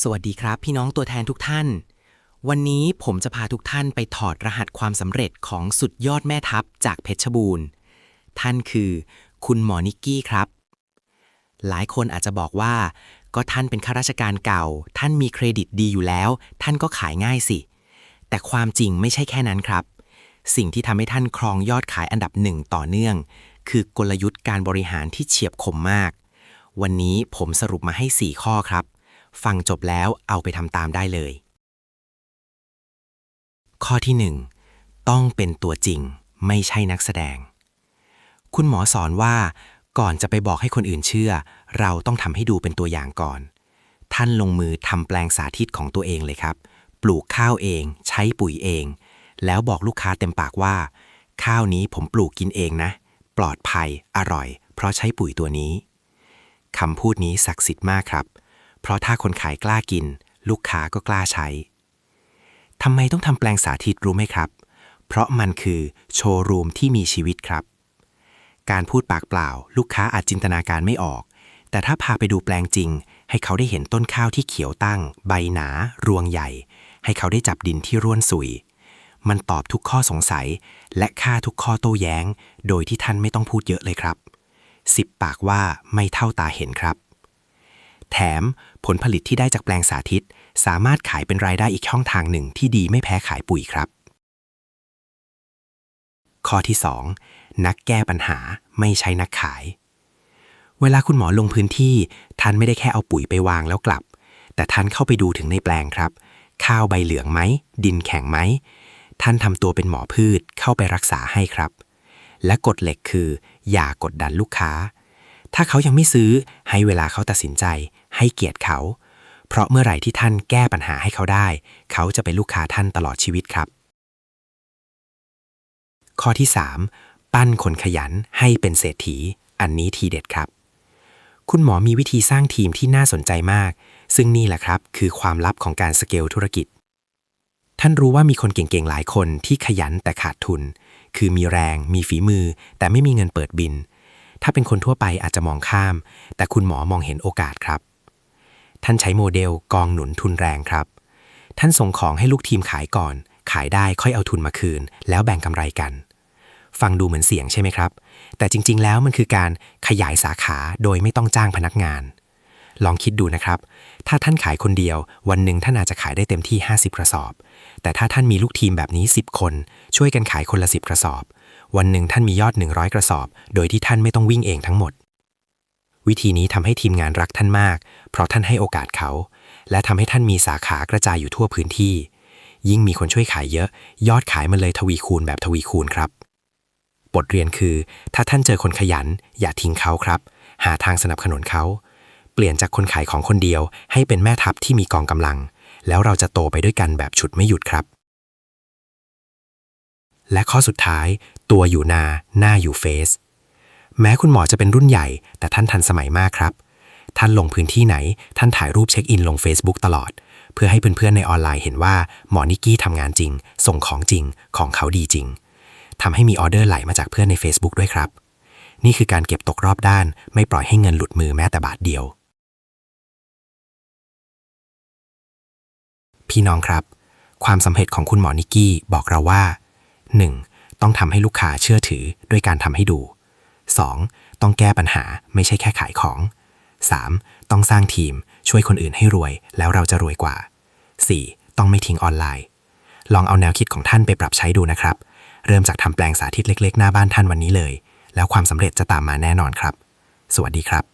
สวัสดีครับ พี่น้องตัวแทนทุกท่าน วันนี้ผมจะพาทุกท่านไปถอดรหัสความสำเร็จของสุดยอดแม่ทัพจากเพชรบูรณ์ ท่านคือ คุณหมอนิกกี้ครับ หลายคนอาจจะบอกว่า ก็ท่านเป็นข้าราชการเก่า ท่านมีเครดิตดีอยู่แล้ว ท่านก็ขายง่ายสิ แต่ความจริงไม่ใช่แค่นั้นครับ สิ่งที่ทำให้ท่านครองยอดขายอันดับหนึ่งต่อเนื่อง คือกลยุทธ์การบริหารที่เฉียบคมมาก วันนี้ผมสรุปมาให้ 4 ข้อครับ ฟังจบแล้วเอาไปทำตามได้เลย ข้อที่ 1 ต้องเป็นตัวจริง ไม่ใช่นักแสดง คุณหมอสอนว่าก่อนจะไปบอกให้คนอื่นเชื่อ เราต้องทำให้ดูเป็นตัวอย่างก่อน ท่านลงมือทำแปลงสาธิตของตัวเองเลยครับ ปลูกข้าวเอง ใช้ปุ๋ยเอง แล้วบอกลูกค้าเต็มปากว่า ข้าวนี้ผมปลูกกินเองนะ ปลอดภัย อร่อย เพราะใช้ปุ๋ยตัวนี้คำพูดนี้ศักดิ์สิทธิ์มากครับ เพราะถ้าคนขายกล้ากิน ลูกค้าก็กล้าใช้ทำไมต้องทำแปลงสาธิตรู้ไหมครับ เพราะมันคือโชว์รูมที่มีชีวิตครับ การพูดปากเปล่า ลูกค้าอาจจินตนาการไม่ออก แต่ถ้าพาไปดูแปลงจริง ให้เขาได้เห็นต้นข้าวที่เขียวตั้ง ใบหนา รวงใหญ่ ให้เขาได้จับดินที่ร่วนสุย มันตอบทุกข้อสงสัย และฆ่าทุกข้อโต้แย้ง โดยที่ท่านไม่ต้องพูดเยอะเลยครับสิบปากว่าไม่เท่าตาเห็นครับ ม ผลผลิตที่ได้จากแปลงสาธิต สามารถขายเป็นรายได้อีกช่องทางหนึ่งที่ดีไม่แพ้ขายปุ๋ยครับ ข้อที่ 2 นักแก้ปัญหาไม่ใช่นักขาย เวลาคุณหมอลงพื้นที่ ท่านไม่ได้แค่เอาปุ๋ยไปวางแล้วกลับ แต่ท่านเข้าไปดูถึงในแปลงครับ ข้าวใบเหลืองไหม ดินแข็งไหม ท่านทำตัวเป็นหมอพืชเข้าไปรักษาให้ครับ และกฎเหล็กคือ อย่ากดดันลูกค้าถ้าเขายังไม่ซื้อให้เวลาเขาตัดสินใจ ให้เกียรติเขา เพราะเมื่อไหร่ที่ท่านแก้ปัญหาให้เขาได้ เขาจะเป็นลูกค้าท่านตลอดชีวิตครับ ข้อที่ 3 ปั้นคนขยันให้เป็นเศรษฐี อันนี้ทีเด็ดครับ คุณหมอมีวิธีสร้างทีมที่น่าสนใจมาก ซึ่งนี่แหละครับ คือความลับของการสเกลธุรกิจ ท่านรู้ว่ามีคนเก่งๆหลายคนที่ขยันแต่ขาดทุน คือมีแรง มีฝีมือ แต่ไม่มีเงินเปิดบินถ้าเป็นคนทั่วไปอาจจะมองข้าม แต่คุณหมอมองเห็นโอกาสครับ ท่านใช้โมเดลกองหนุนทุนแรงครับ ท่านส่งของให้ลูกทีมขายก่อน ขายได้ค่อยเอาทุนมาคืน แล้วแบ่งกำไรกัน ฟังดูเหมือนเสียงใช่ไหมครับ แต่จริง ๆ แล้วมันคือการขยายสาขาโดยไม่ต้องจ้างพนักงาน ลองคิดดูนะครับ ถ้าท่านขายคนเดียว วันหนึ่งท่านอาจจะขายได้เต็มที่ 50 กระสอบ แต่ถ้าท่านมีลูกทีมแบบนี้ 10 คน ช่วยกันขายคนละ 10 กระสอบ วันหนึ่งท่านมียอด 100 กระสอบ โดยที่ท่านไม่ต้องวิ่งเองทั้งหมด วิธีนี้ทำให้ทีมงานรักท่านมาก เพราะท่านให้โอกาสเขา และทำให้ท่านมีสาขากระจายอยู่ทั่วพื้นที่ ยิ่งมีคนช่วยขายเยอะ ยอดขายมันเลยทวีคูณแบบทวีคูณครับ บทเรียนคือ ถ้าท่านเจอคนขยัน อย่าทิ้งเขาครับ หาทางสนับสนุนเขา เปลี่ยนจากคนขายของคนเดียว ให้เป็นแม่ทัพที่มีกองกำลัง แล้วเราจะโตไปด้วยกันแบบฉุดไม่หยุดครับ และข้อสุดท้าย ตัวอยู่นาหน้าอยู่เฟซ แม้คุณหมอจะเป็นรุ่นใหญ่ แต่ท่านทันสมัยมากครับ ท่านลงพื้นที่ไหน ท่านถ่ายรูปเช็คอินลง Facebook ตลอด เพื่อให้เพื่อนๆในออนไลน์เห็นว่าหมอนิกกี้ทำงานจริง ส่งของจริง ของเขาดีจริงทำให้มีออเดอร์ไหลมาจากเพื่อนใน Facebook ด้วยครับ นี่คือการเก็บตกรอบด้าน ไม่ปล่อยให้เงินหลุดมือแม้แต่บาทเดียว พี่น้องครับ ความสำเร็จของคุณหมอนิกกี้บอกเราว่า 1. ต้องทำให้ลูกค้าเชื่อถือด้วยการทำให้ดู 2. ต้องแก้ปัญหาไม่ใช่แค่ขายของ 3. ต้องสร้างทีมช่วยคนอื่นให้รวย แล้วเราจะรวยกว่า 4. ต้องไม่ทิ้งออนไลน์ ลองเอาแนวคิดของท่านไปปรับใช้ดูนะครับ เริ่มจากทำแปลงสาธิตเล็ก ๆ หน้าบ้านท่านวันนี้เลย แล้วความสำเร็จจะตามมาแน่นอนครับ สวัสดีครับ